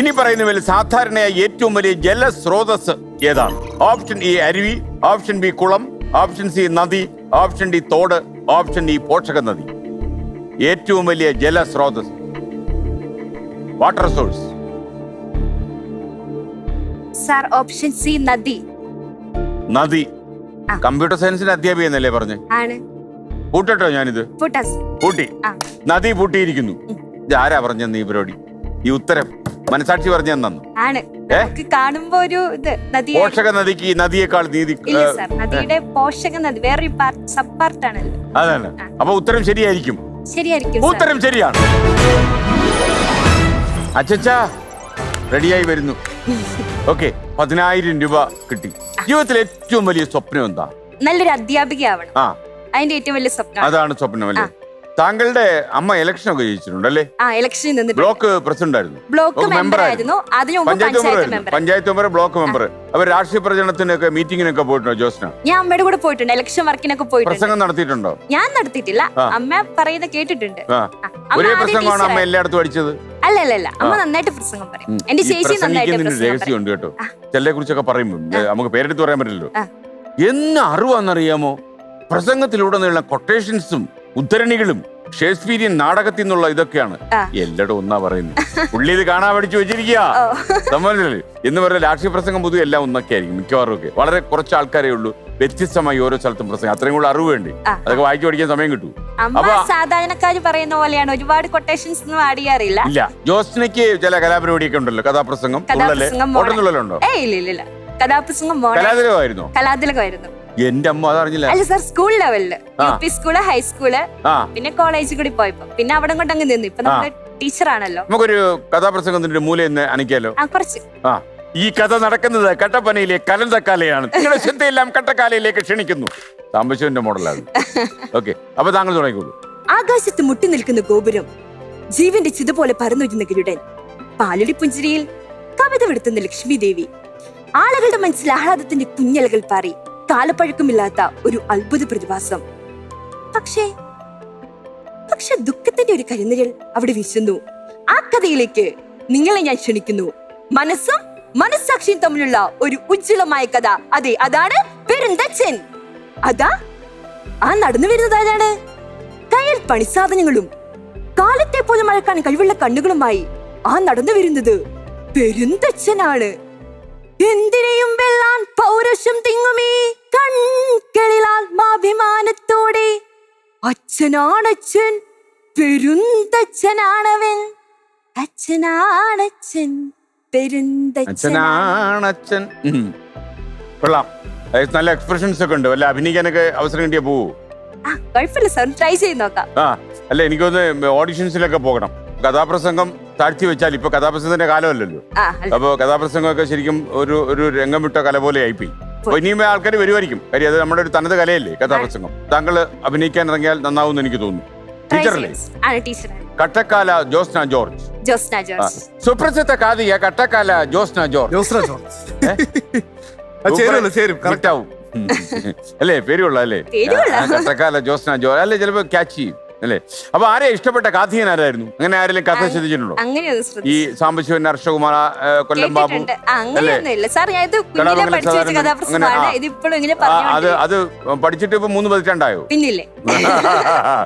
ഇനി പറയുന്നവരിൽ സാധാരണയായി ഏറ്റവും വലിയ ജലസ്രോതസ് ഏതാണ്? ഓപ്ഷൻ എ അരുവി ഓപ്ഷൻ ബി കുളം ഓപ്ഷൻ സി നദി ഓപ്ഷൻ ഡി തോട് ഓപ്ഷൻ ഇ പോഷക നദി ഏറ്റവും വലിയ ജലസ്രോതസ്. Water source sir option C നദി. നദി. കമ്പ്യൂട്ടർ സയൻസിന്റെ അധ്യാപിക എന്നല്ലേ പറഞ്ഞു? ആണ്. കൂട്ടട്ടോ ഞാനിത്? പൂട്ടി നദി പൂട്ടിയിരിക്കുന്നു. ഇത് ആരാ പറഞ്ഞെന്ന് ഈ പരിപാടി? ഈ ഉത്തരം. മനസാക്ഷി പറഞ്ഞു തന്നു ആണ്? നമുക്ക് കാണുമ്പോ ഒരു ഇത് നദി പോഷക നദിക്ക് നദിയേക്കാൾ നീതി ഇല്ല ഏ, സാർ നദിയുടെ പോഷക നദി വേറൊരു സബ് പാർട്ട് ആണല്ലോ അതാണ്. അപ്പൊ ഉത്തരം ശരിയായിരിക്കും. ശരിയായിരിക്കും ഉത്തരം ശരിയാണ്. അച്ചച്ച റെഡിയായി വരുന്നു. ഓക്കെ പതിനായിരം രൂപ കിട്ടി. ജീവിതത്തിലെ ഏറ്റവും വലിയ സ്വപ്നം എന്താ? നല്ലൊരു അധ്യാപികയാവണം. ആ. അതിന്റെ ഏറ്റവും വലിയ സ്വപ്നം അതാണ് സ്വപ്നം അല്ലേ? താങ്കളുടെ അമ്മ ഇലക്ഷൻ ഒക്കെ ജയിച്ചിട്ടുണ്ട് അല്ലേ? ആ ഇലക്ഷനിൽ നിന്നിട്ട് ബ്ലോക്ക് പ്രസിഡന്റ് ആയിരുന്നു. ബ്ലോക്ക് മെമ്പർ ആയിരുന്നു. അതിനു മുമ്പ് panchayat member panchayat member block member അവർ രാഷ്ട്രീയ പ്രചരണത്തിനൊക്കെ മീറ്റിങ്ങിനൊക്കെ പോയിട്ടുണ്ടോ ജോസ്ന? ഞാൻ അമ്മയുടെ കൂടെ പോയിട്ടുണ്ട്. ഇലക്ഷൻ വർക്കിനൊക്കെ പോയിട്ടുണ്ട്. പ്രസംഗം നടത്തിയിട്ടുണ്ടോ? ഞാൻ നടത്തിയിട്ടില്ല. അമ്മ പറയുന്നത് കേട്ടിട്ടുണ്ട്. ഒരേ പ്രസംഗമാണ് അമ്മ എല്ലായിടത്തും അടിച്ചത്? അല്ല അല്ല അല്ല അമ്മ നന്നായിട്ട് പ്രസംഗം പറയും. എന്റെ ചേച്ചി നന്നായിട്ട് രഹസ്യമുണ്ട് കേട്ടോ. ചിലരെ കുറിച്ചൊക്കെ പറയുമ്പോൾ നമുക്ക് പേരെടുത്ത് പറയാൻ പറ്റില്ലല്ലോ. എന്ന അറിവാന്നറിയാമോ പ്രസംഗത്തിലൂടെ കൊട്ടേഷൻസും ഉദ്ധരണികളും ഷേക്സ്പീരിയൻ നാടകത്തിൽ നിന്നുള്ള ഇതൊക്കെയാണ്. എല്ലടും ഒന്നാ പറയുന്നത്. പുള്ളി ഇത് കാണാൻ പഠിച്ചു വെച്ചിരിക്കുക എന്ന് പറഞ്ഞ രാഷ്ട്രീയ പ്രസംഗം പൊതുവെ എല്ലാം ഒന്നൊക്കെ ആയിരിക്കും മിക്കവാറും ഒക്കെ വളരെ കുറച്ച് ആൾക്കാരേ ഉള്ളൂ. വ്യത്യസ്തമായി ഓരോ സ്ഥലത്തും പ്രസംഗം. അത്രയും കൂടെ അറിവ് വേണ്ടി? അതൊക്കെ വായിച്ചു പഠിക്കാൻ സമയം കിട്ടൂ. അപ്പൊ- സാധാരണക്കാര് പറയുന്ന പോലെയാണ് ഒരുപാട് കൊട്ടേഷൻസ് ഒന്നും ആഡ് ചെയ്യാറില്ല. ഇല്ല. ജോസ്നയ്ക്ക് ചില കലാപരിപാടിയൊക്കെ ഉണ്ടല്ലോ കഥാപ്രസംഗം. തുള്ളൽ കഥാപ്രസംഗം കലാതിരമായിരുന്നോ കലാതിലകമായിരുന്നു. എന്റെ അമ്മ അതറിഞ്ഞില്ല. അല്ല സാർ സ്കൂൾ ലെവലിൽ. U P school high school ആ. പിന്നെ കോളേജ് കൂടി പോയപ്പോ. പിന്നെ അവിടെ കൊണ്ട് അങ്ങ് നിന്നു. ഇപ്പൊ നമ്മൾ ടീച്ചറാണല്ലോ നമുക്കൊരു കഥാപ്രസംഗത്തിന്റെ മൂല എന്ന് അണിക്കാലോ? ആ കുറച്ച്. ആ. ഈ കഥ നടക്കുന്നത് കട്ടപ്പനയിലെ കലന്തക്കാലയാണ്. നിങ്ങളുടെ ചിന്തയെല്ലാം കട്ടക്കാലയിലേക്ക് ക്ഷണിക്കുന്നു. സാമ്പശുവിന്റെ മോഡലാണ്. ഓക്കെ. അപ്പൊ താങ്കൾ തുടങ്ങിക്കോളൂ. ആകാശത്ത് മുട്ടി നിൽക്കുന്ന ഗോപുരം ജീവന്റെ ചിത പോലെ പരന്നുരുന്ന ഗരുഡൻ പാലടി പുഞ്ചിരിയിൽ കവിത വിടുത്തുന്ന ലക്ഷ്മി ദേവി ആളുകളുടെ മനസ്സിൽ ആഹ്ലാദത്തിന്റെ കുഞ്ഞലകൾ പാറി കാലപ്പഴക്കമില്ലാത്ത ഒരു അത്ഭുത പ്രതിഭാസം. പക്ഷേ പക്ഷെ ദുഃഖത്തിന്റെ ഒരു കരിനിഴൽ അവിടെ വീശുന്നു. ആ കഥയിലേക്ക് നിങ്ങളെ ഞാൻ ക്ഷണിക്കുന്നു. മനസ്സും മനസ്സാക്ഷിയും തമ്മിലുള്ള ഒരു ഉജ്ജ്വലമായ കഥ. അതെ അതാണ് പെരുന്തച്ഛൻ അതാ ആ നടന്നു വരുന്നത് ആരാണ്? കയ്യിൽ പണിസാധനങ്ങളും കാലത്തെ പോലെ മഴക്കാൻ കഴിവുള്ള കണ്ണുകളുമായി ആ നടന്നു വരുന്നത് പെരുന്തച്ഛനാണ് എന്തിനെയും വെല്ലാൻ അച്ഛനാണച്ഛൻ പെരുന്തച്ഛനാണവൻ. അച്ഛനാണച്ഛൻ. പെരുന്തച്ഛനാണച്ഛൻ. കൊള്ളാം. നല്ല എക്സ്പ്രഷൻസ് ഒക്കെ ഉണ്ട്. വല്ല അഭിനയിക്കാനൊക്കെ അവസരം കിട്ടിയാ പോവൂ. ആ കുഴപ്പമില്ല. സാർ ട്രൈ ചെയ്ത് നോക്കാം. ആ അല്ല എനിക്കൊന്ന് ഓഡിഷൻസിലൊക്കെ പോകണം. കഥാപ്രസംഗം താഴ്ത്തി വെച്ചാൽ ഇപ്പൊ കഥാപ്രസംഗത്തിന്റെ കാലമല്ലല്ലോ. അപ്പൊ കഥാപ്രസംഗമൊക്കെ ശരിക്കും ഒരു ഒരു രംഗം വിട്ട കല പോലെ ആയിപ്പോയി. ഇനിയും ആൾക്കാർ വരുമായിരിക്കും കാര്യം അത് നമ്മുടെ ഒരു തനത് കലയല്ലേ കഥാപ്രസംഗം. താങ്കൾ അഭിനയിക്കാൻ ഇറങ്ങിയാൽ നന്നാവും എനിക്ക് തോന്നുന്നു. ടീച്ചറല്ലേ കട്ടക്കാല ജോസ്ന ജോർജ്. ജോസ്ന ജോർജ്. സുപ്രസിദ്ധ കാതിയ കട്ടക്കാല ജോസ്ന ജോർജ്. ജോസ്ന ജോർജ്. ചേരും ആവും. അല്ലേ പേരുള്ള അല്ലേ? കട്ടക്കാല ജോസ്ന ജോർജ്. അല്ലേ ചിലപ്പോ ക്യാച്ച് ചെയ്യും. അല്ലേ? അപ്പൊ ആരെയാ ഇഷ്ടപ്പെട്ട കാഥിയൻ ആരായിരുന്നു? അങ്ങനെ ആരെങ്കിലും കഥ ശ്രദ്ധിച്ചിട്ടുണ്ടോ? ഈ സാമ്പശിവൻ സാംബശിവൻ ഹർഷകുമാർ ആ, കൊല്ലം ബാബു കേട്ടിട്ടുണ്ട്. ആ, അങ്ങനെയൊന്നും സാർ ഞാൻ ഇത് കുഞ്ഞിലെ കലാമംഗലം പഠിച്ചു വെച്ച സാധാരണ കഥാപ്രസംഗമാണ് അങ്ങനെ, ആ. ഇതിപ്പോഴും ഇങ്ങനെ ആ, അത് പറഞ്ഞു അത് പഠിച്ചിട്ട് ഇപ്പൊ മൂന്ന് പതിറ്റാണ്ടായോ? പിന്നില്ലേ?